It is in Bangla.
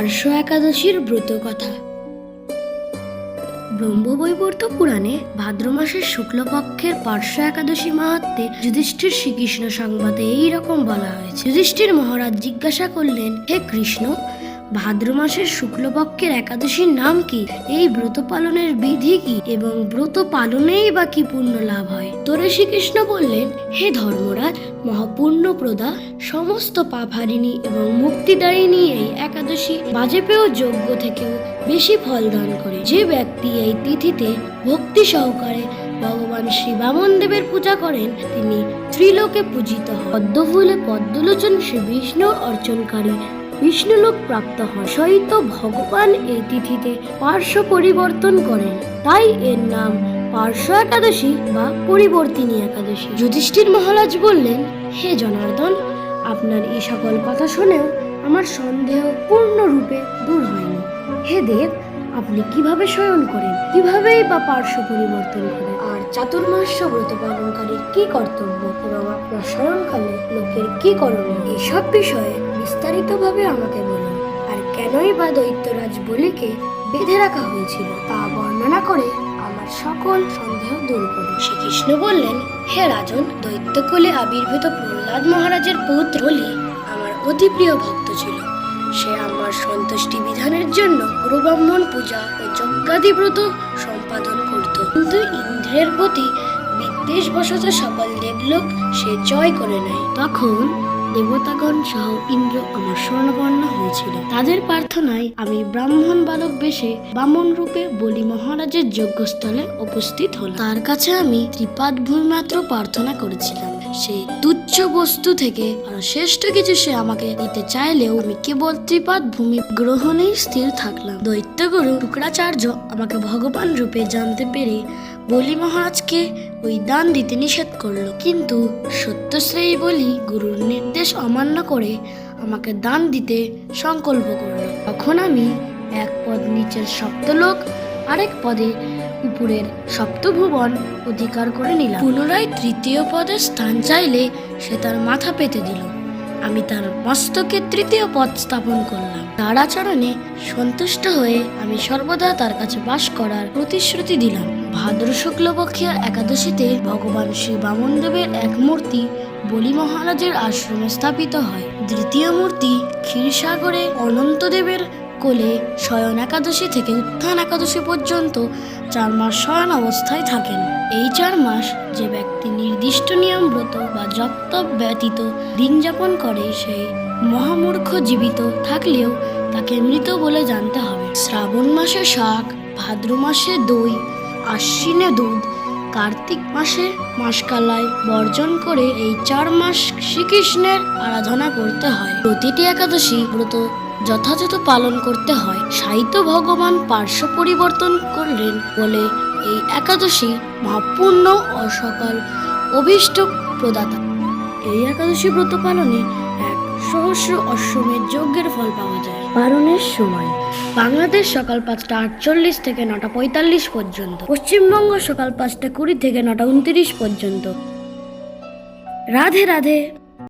পার্শ্ব একাদশীর ব্রত কথা। ব্রহ্মবৈবর্ত পুরাণে ভাদ্র মাসের শুক্লপক্ষের পার্শ্ব একাদশী মাহাত্মে যুধিষ্ঠির শ্রীকৃষ্ণ সংবাদে এই রকম বলা হয়েছে। যুধিষ্ঠির মহারাজ জিজ্ঞাসা করলেন, হে কৃষ্ণ ভাদ্র মাসের শুক্লপক্ষের একাদশীর নাম কি? এই ব্রত পালনের বিধি কি? এবং ব্রত পালনেই বা কি পুণ্য লাভ হয়? তোরে শ্রীকৃষ্ণ বললেন, হে ধর্মরাজ মহাপূর্ণ প্রদা সমস্ত পাপ হারিণী এবং মুক্তিদায়িনী এই একাদশী বাজেপেয় যোগ্য থেকেও বেশি ফল দান করে। যে ব্যক্তি এই তিথিতে ভক্তি সহকারে ভগবান শ্রী বামন দেবের পূজা করেন, তিনি ত্রিলোকে পূজিত পদ্মফুলে পদ্মলোচন শ্রী বিষ্ণু অর্চনকারী বিষ্ণুলোক প্রাপ্ত হন। সহিত ভগবান এই তিথিতে পার্শ্ব পরিবর্তন করেন। তাই এর নাম পার্শ্ব একাদশী বা পরিবর্তিনী একাদশী। যুধিষ্ঠির মহারাজ বললেন, হে জনার্দন, আপনার এই সকল কথা শুনেও আমার সন্দেহ পূর্ণরূপে দূর হয়নি। হে দেব, আপনি কীভাবে শয়ন করেন? কিভাবেই বা পার্শ্ব পরিবর্তন করেন? চাতুর্মাস্য ব্রত পালনকারীর কি কর্তব্য এবং আপনার শয়নকালে লোকের কি করণীয়? এসব বিষয়ে বিস্তারিতভাবে আমাকে বলুন। আর কেনই বা দৈত্যরাজ বলিকে বেঁধে রাখা হয়েছিল তা বর্ণনা করে আমার সকল সন্দেহ দূর করুন। শ্রীকৃষ্ণ বললেন, হে রাজন, দৈত্যকুলে আবির্ভূত প্রহ্লাদ মহারাজের পুত্র বলি আমার অতি প্রিয় ভক্ত ছিল। সে আমার সন্তুষ্টি বিধানের জন্য গুরুব্রাহ্মণ পূজা ও যজ্ঞাদি ব্রত সম্পাদন করত কিন্তু ইন্দ্রের প্রতি বিদ্বেষবশত সকল দেবলোক সে জয় করে নেয়। তখন দেবতাগণ সহ ইন্দ্র আমার স্বর্ণবর্ণ হয়েছিল। তাদের প্রার্থনায় আমি ব্রাহ্মণ বালক বেশে বামন রূপে বলি মহারাজের যজ্ঞস্থলে উপস্থিত হল তার কাছে আমি ত্রিপাদ ভূমি মাত্র প্রার্থনা করেছিলাম। সেই তুচ্ছ বস্তু থেকে আরও শ্রেষ্ঠ কিছু সে আমাকে দিতে চাইলেও আমি কেবল ত্রিপাদ ভূমি গ্রহণেই স্থির থাকলাম। দৈত্যগুরু শুক্রাচার্য আমাকে ভগবান রূপে জানতে পেরে বলি মহারাজকে ওই দান দিতে নিষেধ করল। কিন্তু সত্যশ্রেয়ী বলি গুরুর নির্দেশ অমান্য করে আমাকে দান দিতে সংকল্প করল। তখন আমি এক পদ নিচের সপ্তলোক, আরেক পদে উপরের সপ্তভুবন অধিকার করে নিলাম। পুনরায় তৃতীয় পদে স্থান চাইলে সে তার মাথা পেতে দিল। আমি তার মস্তকে তৃতীয় পদ স্থাপন করলাম। তার আচরণে সন্তুষ্ট হয়ে আমি সর্বদা তার কাছে বাস করার প্রতিশ্রুতি দিলাম। ভাদ্র শুক্লপক্ষীয় একাদশীতে ভগবান শ্রী বামনদেবের এক মূর্তি বলি মহারাজের আশ্রমে স্থাপিত হয়। দ্বিতীয় মূর্তি ক্ষীরসাগরে অনন্তদেবের কোলে শয়ন একাদশী থেকে উত্থান একাদশী পর্যন্ত চার মাস শয়ন অবস্থায় থাকেন। এই চার মাস যে ব্যক্তি নির্দিষ্ট নিয়ম ব্রত বা জপ্তব ব্যতীত দিন যাপন করে, সেই মহামূর্খ জীবিত থাকলেও তাকে মৃত বলে জানতে হবে। শ্রাবণ মাসে শাক, ভাদ্র মাসে দই, আশ্বিনে দুধ, কার্তিক মাসে মাসকালায় বর্জন করে এই চার মাস শ্রীকৃষ্ণের আরাধনা করতে হয়। প্রতিটি একাদশী ব্রত যথাযথ পালন করতে হয়। সাহিত্য ভগবান পার্শ্ব পরিবর্তন করলেন বলে এই একাদশী মহাপূর্ণ ও সকল অভীষ্ট প্রদাতা। এই একাদশী ব্রত পালনে এক সহস্র অশ্বমের যজ্ঞের ফল পাওয়া যায়। পালনের সময়। বাংলাদেশ সকাল পাঁচটা আটচল্লিশ থেকে নটা পঁয়তাল্লিশ পর্যন্ত। পশ্চিমবঙ্গ সকাল পাঁচটা কুড়ি থেকে নটা উনত্রিশ পর্যন্ত। রাধে রাধে।